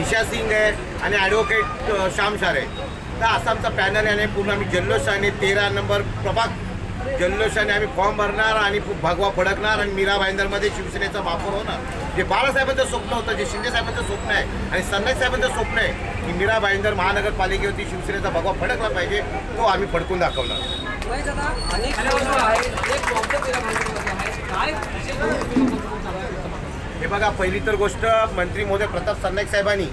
दिशा सिंग आहे आणि ॲडव्होकेट श्यामशार श्याम आहे. तर आसामचा पॅनल आहे आणि पूर्ण आम्ही जल्लोषाने तेरा नंबर प्रभाग जल्लोषाने आम्ही फॉर्म भरणार आणि भगवा फडकणार आणि मीरा भाईंदरमध्ये शिवसेनेचा वापर होणार. जे बाळासाहेबांचं स्वप्न होतं जे शिंदेसाहेबांचं स्वप्न आहे आणि संदेश साहेबांचं स्वप्न आहे की मीरा भाईंदर महानगरपालिकेवरती शिवसेनेचा भगवा फडकला पाहिजे तो आम्ही फडकून दाखवणार. हे बघा पहिली तर गोष्ट मंत्री मोदय प्रताप सरनाईक साहेबांनी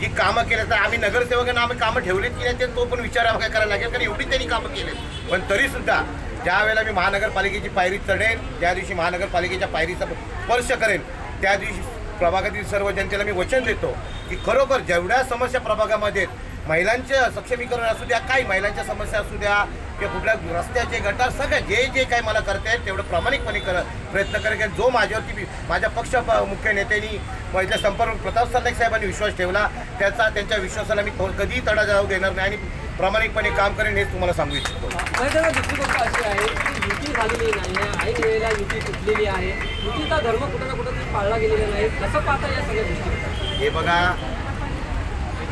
जी कामं केले तर आम्ही नगरसेवकांना आम्ही कामं ठेवलीत की नाही ते तो पण विचार काय करायला लागेल कारण एवढी त्यांनी कामं केलेत पण तरीसुद्धा ज्या वेळेला मी महानगरपालिकेची पायरी चढेन त्या दिवशी महानगरपालिकेच्या पायरीचा स्पर्श करेन त्या दिवशी प्रभागातील सर्व जनतेला मी वचन देतो की खरोखर जेवढ्या समस्या प्रभागामध्ये महिलांचे सक्षमीकरण असू द्या काही महिलांच्या समस्या असू द्या किंवा कुठल्या रस्त्याचे गटार सगळं जे जे काही मला करता येईल तेवढं प्रामाणिकपणे कर प्रयत्न करेन. कारण जो माझ्यावरती माझ्या पक्ष मुख्य नेत्यांनी माझ्या संपर्क प्रताप सरनाईक साहेबांनी विश्वास ठेवला त्याचा त्यांच्या विश्वासाला मी कधीही तडा जाऊ देणार नाही आणि प्रामाणिकपणे काम करेन हेच तुम्हाला सांगू इच्छितो. दुसरी गोष्ट अशी आहे की युती झालेली नाही आहे. अनेक वेळेला युती तुटलेली आहे. युतीचा धर्म कुठं ना कुठं पाळला गेलेला नाही. कसं पाहता या सगळ्या गोष्टी? हे बघा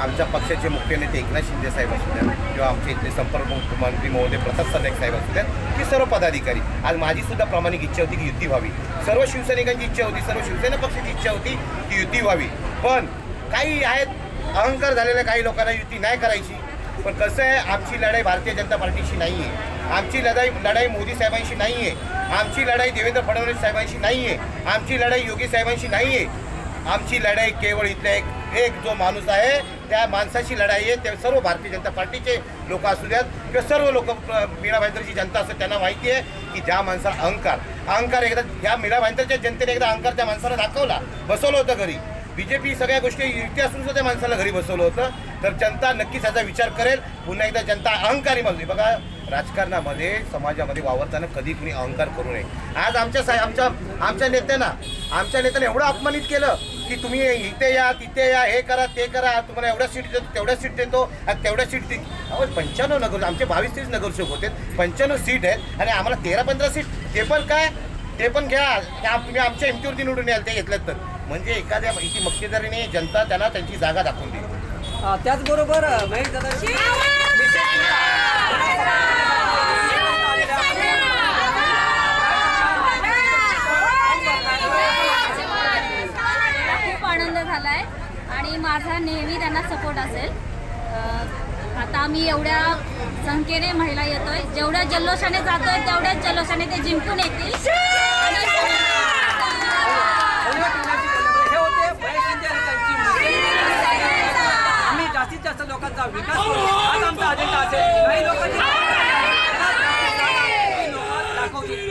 आमच्या पक्षाचे मुख्य नेते एकनाथ शिंदे साहेब असू द्या किंवा आमचे इथले संपर्क मंत्री महोदय प्रताप सरनाईक साहेब असू द्या की सर्व पदाधिकारी. आज माझी सुद्धा प्रामाणिक इच्छा होती की युती व्हावी. सर्व शिवसैनिकांची इच्छा होती सर्व शिवसेना पक्षाची इच्छा होती की युती व्हावी. पण काही आहेत अहंकार झालेल्या काही लोकांना युती नाही करायची. पण कसं आहे आमची लढाई भारतीय जनता पार्टीशी नाही आहे आमची लढाई लढाई मोदी साहेबांशी नाही आहे आमची लढाई देवेंद्र फडणवीस साहेबांशी नाही आहे आमची लढाई योगी साहेबांशी नाही आहे आमची लढाई केवळ इथल्या एक एक जो माणूस आहे त्या माणसाची लढाई आहे. ते सर्व भारतीय जनता पार्टीचे लोक असू द्यात किंवा सर्व लोक मीरा भाईंदरची जनता असते त्यांना माहिती आहे की ज्या माणसाला अहंकार अहंकार एकदा ह्या मीरा भाईंदरच्या जनतेने एकदा अहंकार त्या माणसाला दाखवला बसवलं होतं घरी. बी जे पी सगळ्या गोष्टी युती असून सुद्धा त्या माणसाला घरी बसवलं होतं. तर जनता नक्कीच याचा विचार करेल. पुन्हा एकदा जनता अहंकारी बनली बघा राजकारणामध्ये समाजामध्ये वावरताना कधी कुणी अहंकार करू नये. आज आमच्या साहेब आमच्या आमच्या नेत्यांना आमच्या नेत्याने एवढं अपमानित केलं. की तुम्ही इथे या तिथे या हे करा ते करा. तुम्हाला एवढ्या सीट देतो तेवढ्या सीट देतो आणि तेवढ्या सीट दे पंच्याण्णव नगर आमचे बावीस तीस नगरसेवक होते. पंच्याण्णव सीट आहेत आणि आम्हाला तेरा पंधरा सीट ते पण काय? ते पण घ्या. तुम्ही आमच्या हिमतीवरती निवडून याल ते घेतलं तर. म्हणजे एखाद्या इथे मक्तेदारीने जनता त्यांना त्यांची जागा दाखवून दिली त्याचबरोबर माझा नेहमी त्यांना सपोर्ट असेल. आता आम्ही एवढ्या संख्येने महिला येतोय. जेवढ्या जल्लोषाने जातोय तेवढ्याच जल्लोषाने ते जिंकून येतील. आम्ही जास्तीत जास्त लोकांचा विकास आमचा अजेंडा असेल. काही लोकांची दाखवतील